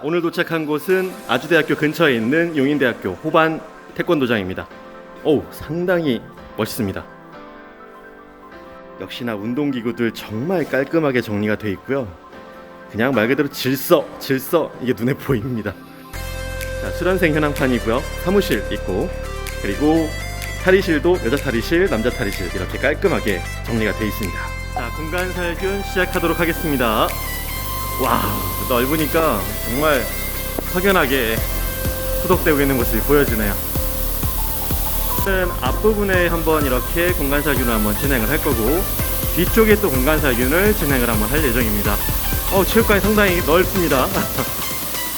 자, 오늘 도착한 곳은 아주대학교 근처에 있는 용인대학교 호반 태권도장입니다. 오, 상당히 멋있습니다. 역시나 운동기구들 정말 깔끔하게 정리가 되어 있고요. 그냥 말 그대로 질서, 질서 이게 눈에 보입니다. 자, 수련생 현황판이고요. 사무실 있고 그리고 탈의실도 여자 탈의실, 남자 탈의실 이렇게 깔끔하게 정리가 되어 있습니다. 자, 공간 살균 시작하도록 하겠습니다. 와, 넓으니까 정말 확연하게 소독되고 있는 모습이 보여지네요. 앞부분에 한번 이렇게 공간 살균을 한번 진행을 할 거고 뒤쪽에 또 공간 살균을 진행을 한번 할 예정입니다. 어, 체육관이 상당히 넓습니다.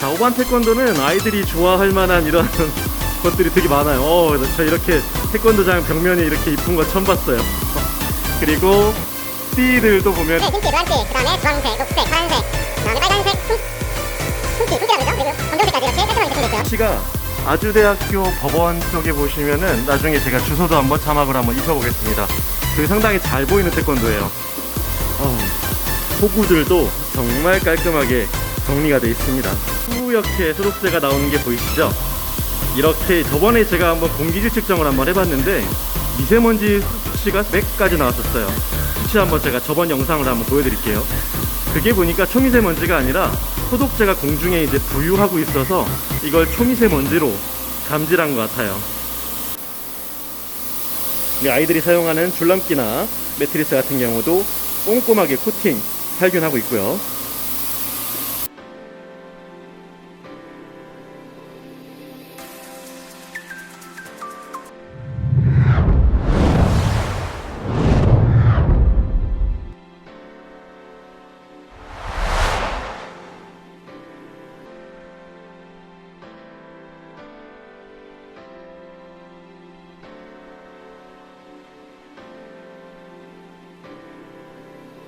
자, 오반 태권도는 아이들이 좋아할 만한 이런 것들이 되게 많아요. 어, 저 이렇게 태권도장 벽면이 이렇게 이쁜 거 처음 봤어요. 그리고 띠들도 보면 네, 흰띠, 노란띠, 그 다음에 주황색, 녹색, 파란색, 그 시가 아주대학교 법원 쪽에 보시면은 나중에 제가 주소도 한번 자막으로 한번 입혀보겠습니다. 되게 상당히 잘 보이는 태권도예요. 어, 호구들도 정말 깔끔하게 정리가 되어 있습니다. 후역회 소독제가 나오는 게 보이시죠? 이렇게 저번에 제가 한번 공기질 측정을 한번 해봤는데 미세먼지 수치가 100까지 나왔었어요. 수치 한번 제가 저번 영상을 한번 보여드릴게요. 그게 보니까 초미세먼지가 아니라 소독제가 공중에 이제 부유하고 있어서 이걸 초미세먼지로 감지한 것 같아요. 이 아이들이 사용하는 줄넘기나 매트리스 같은 경우도 꼼꼼하게 코팅, 살균하고 있고요.